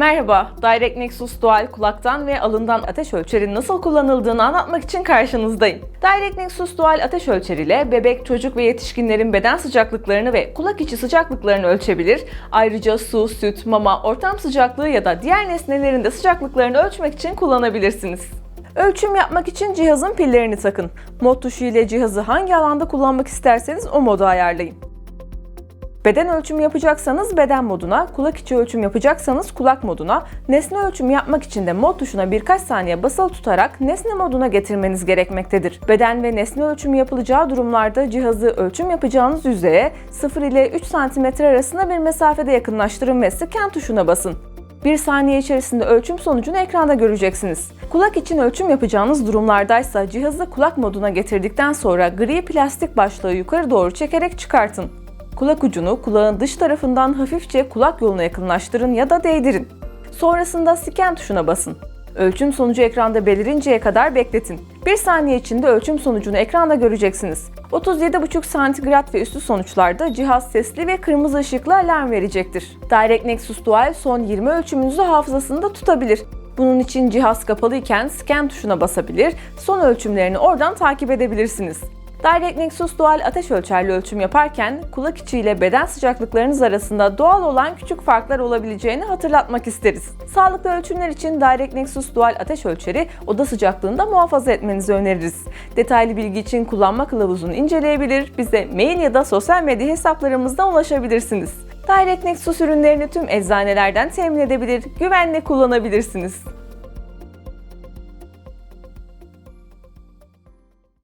Merhaba, Direct Nexus Dual kulaktan ve alından ateş ölçerin nasıl kullanıldığını anlatmak için karşınızdayım. Direct Nexus Dual ateş ölçer ile bebek, çocuk ve yetişkinlerin beden sıcaklıklarını ve kulak içi sıcaklıklarını ölçebilir. Ayrıca su, süt, mama, ortam sıcaklığı ya da diğer nesnelerin de sıcaklıklarını ölçmek için kullanabilirsiniz. Ölçüm yapmak için cihazın pillerini takın. Mod tuşu ile cihazı hangi alanda kullanmak isterseniz o modu ayarlayın. Beden ölçümü yapacaksanız beden moduna, kulak içi ölçüm yapacaksanız kulak moduna, nesne ölçümü yapmak için de mod tuşuna birkaç saniye basılı tutarak nesne moduna getirmeniz gerekmektedir. Beden ve nesne ölçümü yapılacağı durumlarda cihazı ölçüm yapacağınız yüzeye 0 ile 3 cm arasında bir mesafede yakınlaştırın ve scan tuşuna basın. Bir saniye içerisinde ölçüm sonucunu ekranda göreceksiniz. Kulak için ölçüm yapacağınız durumlardaysa cihazı kulak moduna getirdikten sonra gri plastik başlığı yukarı doğru çekerek çıkartın. Kulak ucunu kulağın dış tarafından hafifçe kulak yoluna yakınlaştırın ya da değdirin. Sonrasında scan tuşuna basın. Ölçüm sonucu ekranda belirinceye kadar bekletin. Bir saniye içinde ölçüm sonucunu ekranda göreceksiniz. 37,5 santigrat ve üstü sonuçlarda cihaz sesli ve kırmızı ışıklı alarm verecektir. Direct Nexus Dual son 20 ölçümünüzü hafızasında tutabilir. Bunun için cihaz kapalı iken scan tuşuna basabilir, son ölçümlerini oradan takip edebilirsiniz. Direct Nexus Dual ateş ölçerli ölçüm yaparken kulak içi ile beden sıcaklıklarınız arasında doğal olan küçük farklar olabileceğini hatırlatmak isteriz. Sağlıklı ölçümler için Direct Nexus Dual ateş ölçeri oda sıcaklığında muhafaza etmenizi öneririz. Detaylı bilgi için kullanma kılavuzunu inceleyebilir, bize mail ya da sosyal medya hesaplarımızdan ulaşabilirsiniz. Direct Nexus ürünlerini tüm eczanelerden temin edebilir, güvenle kullanabilirsiniz.